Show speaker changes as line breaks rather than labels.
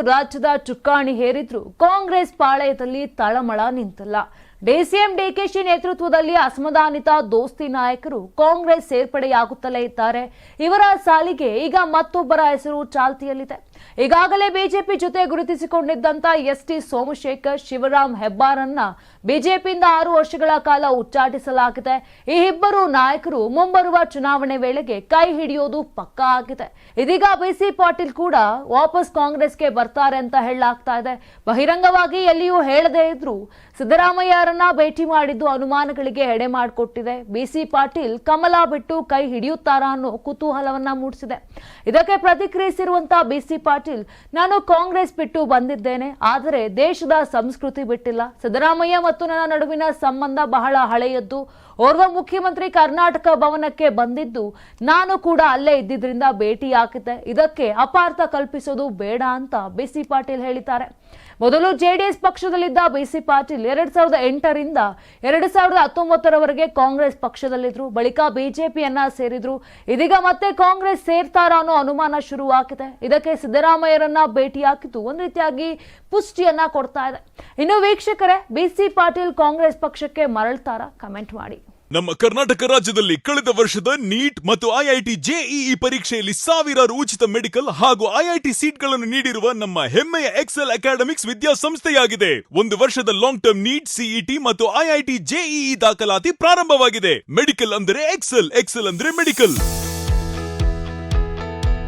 ರಾಜ್ಯದ ಚುಕ್ಕಾಣಿ ಹೇರಿದ್ರು. ಕಾಂಗ್ರೆಸ್ ಪಾಳಯದಲ್ಲಿ ತಳಮಳ ನಿಂತಲ್ಲ. ಡಿಸಿಎಂ ಡಿಕೆಶಿ ನೇತೃತ್ವದಲ್ಲಿ ಅಸಮಾಧಾನಿತ ದೋಸ್ತಿ ನಾಯಕರು ಕಾಂಗ್ರೆಸ್ ಸೇರ್ಪಡೆಯಾಗುತ್ತಲೇ ಇದ್ದಾರೆ. ಇವರ ಸಾಲಿಗೆ ಈಗ ಮತ್ತೊಬ್ಬರ ಹೆಸರು ಚಾಲ್ತಿಯಲ್ಲಿದೆ. ಈಗಾಗಲೇ ಬಿಜೆಪಿ ಜೊತೆ ಗುರುತಿಸಿಕೊಂಡಿದ್ದಂತ ಎಸ್ ಟಿ ಸೋಮಶೇಖರ್ ಶಿವರಾಮ್ ಹೆಬ್ಬಾರನ್ನ ಬಿಜೆಪಿಯಿಂದ ಆರು ವರ್ಷಗಳ ಕಾಲ ಉಚ್ಚಾಟಿಸಲಾಗಿದೆ. ಈ ಇಬ್ಬರು ನಾಯಕರು ಮುಂಬರುವ ಚುನಾವಣೆ ವೇಳೆಗೆ ಕೈ ಹಿಡಿಯೋದು ಪಕ್ಕಾ ಆಗಿದೆ. ಇದೀಗ ಬಿಸಿ ಪಾಟೀಲ್ ಕೂಡ ವಾಪಸ್ ಕಾಂಗ್ರೆಸ್ಗೆ ಬರ್ತಾರೆ ಅಂತ ಹೇಳಲಾಗ್ತಾ ಇದೆ. ಬಹಿರಂಗವಾಗಿ ಎಲ್ಲಿಯೂ ಹೇಳದೇ ಇದ್ರು ಸಿದ್ದರಾಮಯ್ಯರನ್ನ ಭೇಟಿ ಮಾಡಿದ್ದು ಅನುಮಾನಗಳಿಗೆ ಎಡೆ ಮಾಡಿಕೊಟ್ಟಿದೆ. ಬಿಸಿ ಪಾಟೀಲ್ ಕಮಲ ಬಿಟ್ಟು ಕೈ ಹಿಡಿಯುತ್ತಾರಾ ಅನ್ನೋ ಕುತೂಹಲವನ್ನ ಮೂಡಿಸಿದೆ. ಇದಕ್ಕೆ ಪ್ರತಿಕ್ರಿಯಿಸಿರುವಂತಹ ಬಿಸಿ ನಾನು ಕಾಂಗ್ರೆಸ್ ಬಿಟ್ಟು ಬಂದಿದ್ದೇನೆ, ಆದರೆ ದೇಶದ ಸಂಸ್ಕೃತಿ ಬಿಟ್ಟಿಲ್ಲ. ಸಿದ್ದರಾಮಯ್ಯ ಮತ್ತು ನನ್ನ ನಡುವಿನ ಸಂಬಂಧ ಬಹಳ ಹಳೆಯದ್ದು. ಓರ್ವ ಮುಖ್ಯಮಂತ್ರಿ ಕರ್ನಾಟಕ ಭವನಕ್ಕೆ ಬಂದಿದ್ದು, ನಾನು ಕೂಡ ಅಲ್ಲೇ ಇದ್ದಿದ್ರಿಂದ ಭೇಟಿ ಹಾಕಿದ್ದೆ. ಇದಕ್ಕೆ ಅಪಾರ್ಥ ಕಲ್ಪಿಸೋದು ಬೇಡ ಅಂತ ಬಿಸಿ ಪಾಟೀಲ್ ಹೇಳಿದ್ದಾರೆ. ಮೊದಲು ಜೆಡಿಎಸ್ ಪಕ್ಷದಲ್ಲಿದ್ದ ಬಿಸಿ ಪಾಟೀಲ್ ಎರಡ್ ಸಾವಿರದ ಎಂಟರಿಂದ ಎರಡ್ ಸಾವಿರದ ಹತ್ತೊಂಬತ್ತರವರೆಗೆ ಕಾಂಗ್ರೆಸ್ ಪಕ್ಷದಲ್ಲಿದ್ರು. ಬಳಿಕ ಬಿಜೆಪಿಯನ್ನ ಸೇರಿದ್ರು. ಇದೀಗ ಮತ್ತೆ ಕಾಂಗ್ರೆಸ್ ಸೇರ್ತಾರ ಅನ್ನೋ ಅನುಮಾನ ಶುರುವಾಗಿದೆ. ಇದಕ್ಕೆ ಸಿದ್ದರಾಮಯ್ಯರನ್ನ ಭೇಟಿಯಾಗಿದ್ದು, ಒಂದ್ ರೀತಿಯಾಗಿ ಪುಷ್ಟಿಯನ್ನ ಕೊಡ್ತಾ ಇದೆ. ಇನ್ನು ವೀಕ್ಷಕರೇ ಬಿಸಿ ಪಾಟೀಲ್ ಕಾಂಗ್ರೆಸ್ ಪಕ್ಷಕ್ಕೆ ಮರಳ್ತಾರ ಕಮೆಂಟ್ ಮಾಡಿ.
ನಮ್ಮ ಕರ್ನಾಟಕ ರಾಜ್ಯದಲ್ಲಿ ಕಳೆದ ವರ್ಷದ ನೀಟ್ ಮತ್ತು ಐಐಟಿ ಜೆಇಇ ಪರೀಕ್ಷೆಯಲ್ಲಿ ಸಾವಿರಾರು ಉಚಿತ ಮೆಡಿಕಲ್ ಹಾಗೂ ಐಐಟಿ ಸೀಟ್ಗಳನ್ನು ನೀಡಿರುವ ನಮ್ಮ ಹೆಮ್ಮೆಯ ಎಕ್ಸೆಲ್ ಅಕಾಡೆಮಿಕ್ಸ್ ವಿದ್ಯಾಸಂಸ್ಥೆಯಾಗಿದೆ. ಒಂದು ವರ್ಷದ ಲಾಂಗ್ ಟರ್ಮ್ ನೀಟ್ ಸಿಇಟಿ ಮತ್ತು ಐಐಟಿ ಜೆಇಇ ದಾಖಲಾತಿ ಪ್ರಾರಂಭವಾಗಿದೆ. ಮೆಡಿಕಲ್ ಅಂದರೆ ಎಕ್ಸೆಲ್ ಎಕ್ಸೆಲ್ ಅಂದ್ರೆ ಮೆಡಿಕಲ್.